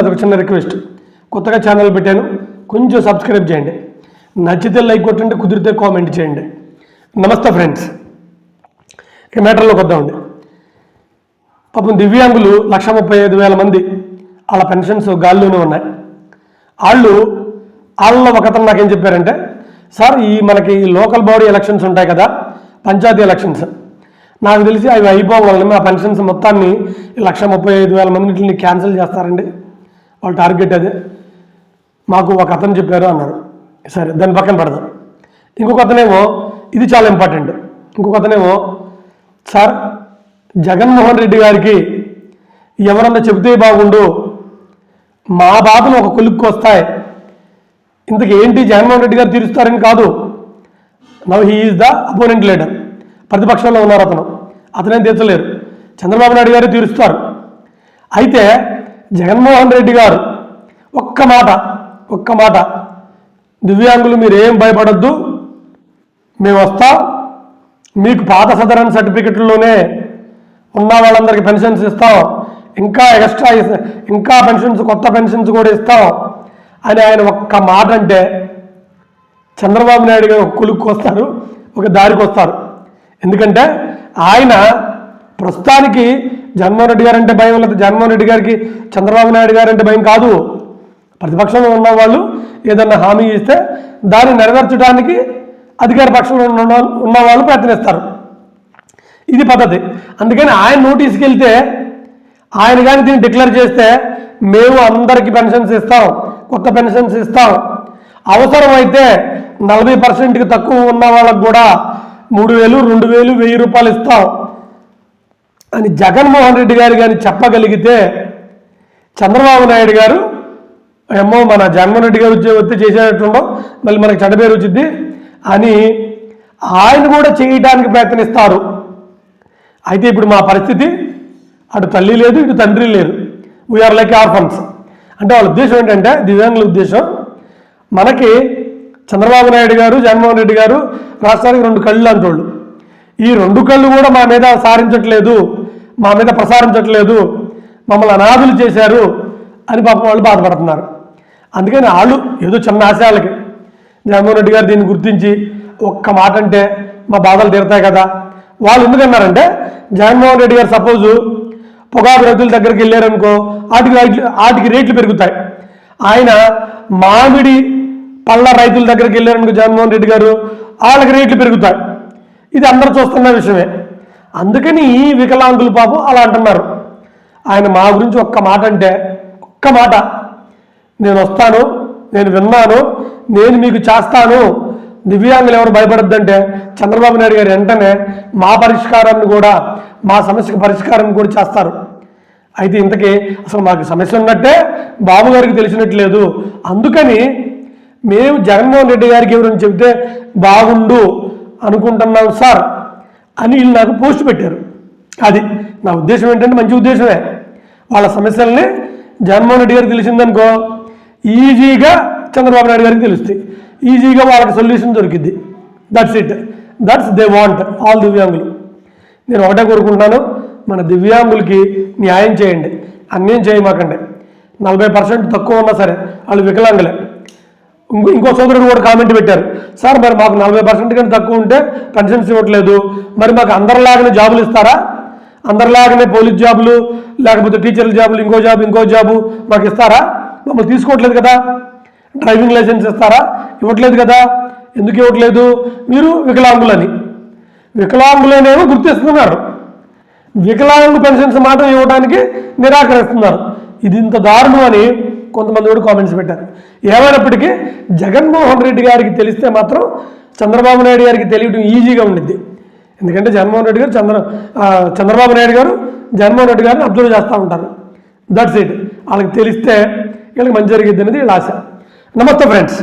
అదొక చిన్న రిక్వెస్ట్. కొత్తగా ఛానల్ పెట్టాను కొంచెం సబ్స్క్రైబ్ చేయండి. నచ్చితే లైక్ కొట్టండి కుదిరితే కామెంట్ చేయండి. నమస్తే ఫ్రెండ్స్. ఇక మ్యాటర్లోకి వద్దామండి. పాపం దివ్యాంగులు లక్ష ముప్పై ఐదు వేల మంది వాళ్ళ పెన్షన్స్ గాల్లోనే ఉన్నాయి. వాళ్ళు వాళ్ళలో ఒకతను నాకేం చెప్పారంటే సార్ ఈ మనకి లోకల్ బాడీ ఎలక్షన్స్ ఉంటాయి కదా పంచాయతీ ఎలక్షన్స్. నాకు తెలిసి అవి అయిపోవాలని మా పెన్షన్స్ మొత్తాన్ని లక్ష ముప్పై ఐదు వేల మందిని క్యాన్సిల్ చేస్తారండి. వాళ్ళ టార్గెట్ అదే. మాకు ఒక అతను చెప్పారు అన్నారు. సరే దాని పక్కన పెడదాం. ఇంకొక అతనేమో ఇది చాలా ఇంపార్టెంట్ ఇంకొక అతనేమో సార్ జగన్మోహన్ రెడ్డి గారికి ఎవరన్నా చెబితే బాగుండు. మా బాధను ఒక కొలుక్కు వస్తాయి. ఇంతకు ఏంటి జగన్మోహన్ రెడ్డి గారు తీరుస్తారని కాదు. Now he is the opponent leader. ప్రతిపక్షంలో ఉన్నారు అతను. అతనేం తీర్చలేరు. చంద్రబాబు నాయుడు గారు తీరుస్తారు. అయితే జగన్మోహన్ రెడ్డి గారు ఒక్క మాట ఒక్క మాట. దివ్యాంగులు మీరు ఏం భయపడొద్దు. మేము వస్తాం. మీకు పాత సదరన్ సర్టిఫికెట్లోనే ఉన్న వాళ్ళందరికీ పెన్షన్స్ ఇస్తాం. ఇంకా ఎక్స్ట్రా ఇంకా పెన్షన్స్ కొత్త పెన్షన్స్ కూడా ఇస్తాం. అని ఆయన ఒక్క మాట అంటే చంద్రబాబు నాయుడు గారు ఒక కొలుక్కు వస్తారు ఒక దారికి వస్తారు. ఎందుకంటే ఆయన ప్రస్తుతానికి జగన్మోహన్ రెడ్డి గారు అంటే భయం లేదు జగన్మోహన్ రెడ్డి గారికి చంద్రబాబు నాయుడు గారు అంటే భయం కాదు. ప్రతిపక్షంలో ఉన్న వాళ్ళు ఏదన్నా హామీ ఇస్తే దాన్ని నెరవేర్చడానికి అధికార పక్షంలో ఉన్న ఉన్న వాళ్ళు ప్రయత్నిస్తారు. ఇది పద్ధతి. అందుకని ఆయన నోటీస్కి వెళ్తే ఆయన కానీ దీన్ని డిక్లేర్ చేస్తే మేము అందరికీ పెన్షన్స్ ఇస్తాం కొత్త పెన్షన్స్ ఇస్తాం. అవసరమైతే నలభై పర్సెంట్కి తక్కువ ఉన్న వాళ్ళకు కూడా మూడు వేలు రెండు వేలు వెయ్యి రూపాయలు ఇస్తాం. అని జగన్మోహన్ రెడ్డి గారు కానీ చెప్పగలిగితే చంద్రబాబు నాయుడు గారు ఏమో మన జగన్మోహన్ రెడ్డి గారు వచ్చే వస్తే చేసేటట్టుండో మళ్ళీ మనకి చెడ్డ పేరు వచ్చింది అని ఆయన కూడా చేయడానికి ప్రయత్నిస్తారు. అయితే ఇప్పుడు మా పరిస్థితి అటు తల్లి లేదు ఇటు తండ్రి లేదు వీఆర్ లైక్ ఆర్ఫన్స్ అంటే వాళ్ళ ఉద్దేశం ఏంటంటే దివ్యాంగుల ఉద్దేశం. మనకి చంద్రబాబు నాయుడు గారు జగన్మోహన్ రెడ్డి గారు రాష్ట్రానికి రెండు కళ్ళు అంటోళ్ళు. ఈ రెండు కళ్ళు కూడా మా మీద సారించట్లేదు. మా మీద ప్రసారించట్లేదు మమ్మల్ని అనాథులు చేశారు అని పాపం వాళ్ళు బాధపడుతున్నారు. అందుకని వాళ్ళు ఏదో చిన్న ఆశయాలకి. జగన్మోహన్ రెడ్డి గారు దీన్ని గుర్తించి ఒక్క మాట అంటే మా బాధలు తీరుతాయి కదా. వాళ్ళు ఎందుకన్నారంటే జగన్మోహన్ రెడ్డి గారు సపోజు పొగాకు రైతుల దగ్గరికి వెళ్ళారనుకో వాటికి రైట్లు వాటికి రేట్లు పెరుగుతాయి. ఆయన మామిడి పళ్ళ రైతుల దగ్గరికి వెళ్ళారనుకో జగన్మోహన్ రెడ్డి గారు వాళ్ళకి రేట్లు పెరుగుతాయి. ఇది అందరూ చూస్తున్న విషయమే. అందుకని ఈ వికలాంగులు పాపం అలా అంటున్నారు. ఆయన మా గురించి ఒక్క మాట అంటే ఒక్క మాట నేను వస్తాను నేను విన్నాను నేను మీకు చేస్తాను. దివ్యాంగులు ఎవరు భయపడద్దంటే చంద్రబాబు నాయుడు గారు వెంటనే మా పరిష్కారాన్ని కూడా మా సమస్యకు పరిష్కారాన్ని కూడా చేస్తారు. అయితే ఇంతకీ అసలు మాకు సమస్య ఉన్నట్టే బాబు గారికి తెలిసినట్లేదు అందుకని మేము జగన్మోహన్ రెడ్డి గారికి ఎవరైనా చెబితే బాగుండు అనుకుంటున్నాం సార్. అని వీళ్ళు నాకు పోస్ట్ పెట్టారు. అది నా ఉద్దేశం ఏంటంటే మంచి ఉద్దేశమే. వాళ్ళ సమస్యల్ని జగన్మోహన్ రెడ్డి గారికి తెలిసిందనుకో ఈజీగా చంద్రబాబు నాయుడు గారికి తెలుస్తాయి. ఈజీగా వాళ్ళకి solution దొరికిద్ది. That's it that's they want all దివ్యాంగులు. నేను ఒకటే కోరుకుంటున్నాను మన దివ్యాంగులకి న్యాయం చేయండి. అన్యాయం చేయమాకండి. నలభై పర్సెంట్ తక్కువ ఉన్నా సరే వాళ్ళు వికలాంగులే. ఇంకో ఇంకో సోదరుడు కూడా కామెంట్ పెట్టారు. సార్ మరి మాకు నలభై పర్సెంట్ కంటే తక్కువ ఉంటే పెన్షన్స్ ఇవ్వట్లేదు. మరి మాకు అందరిలాగానే జాబులు ఇస్తారా? అందరిలాగానే పోలీస్ జాబులు లేకపోతే టీచర్ల జాబులు ఇంకో జాబ్ ఇంకో జాబు మాకు ఇస్తారా? మమ్మల్ని తీసుకోవట్లేదు కదా. డ్రైవింగ్ లైసెన్స్ ఇస్తారా? ఇవ్వట్లేదు కదా. ఎందుకు ఇవ్వట్లేదు? మీరు వికలాంగులని. వికలాంగులనేమో గుర్తిస్తున్నారు. వికలాంగు పెన్షన్స్ మాత్రం ఇవ్వడానికి నిరాకరిస్తున్నారు. ఇది ఇంత దారుణం అని కొంతమంది కూడా కామెంట్స్ పెట్టారు. ఏమైనప్పటికీ జగన్మోహన్ రెడ్డి గారికి తెలిస్తే మాత్రం చంద్రబాబు నాయుడు గారికి తెలియడం ఈజీగా ఉండిద్ది. ఎందుకంటే జగన్మోహన్ రెడ్డి గారు చంద్ర చంద్రబాబు నాయుడు గారు జగన్మోహన్ రెడ్డి గారిని అబ్జర్వ్ చేస్తూ ఉంటారు. దట్స్ ఇట్ వాళ్ళకి తెలిస్తే వీళ్ళకి మంచి జరిగిద్ది అనేది వీళ్ళ ఆశ. నమస్తే ఫ్రెండ్స్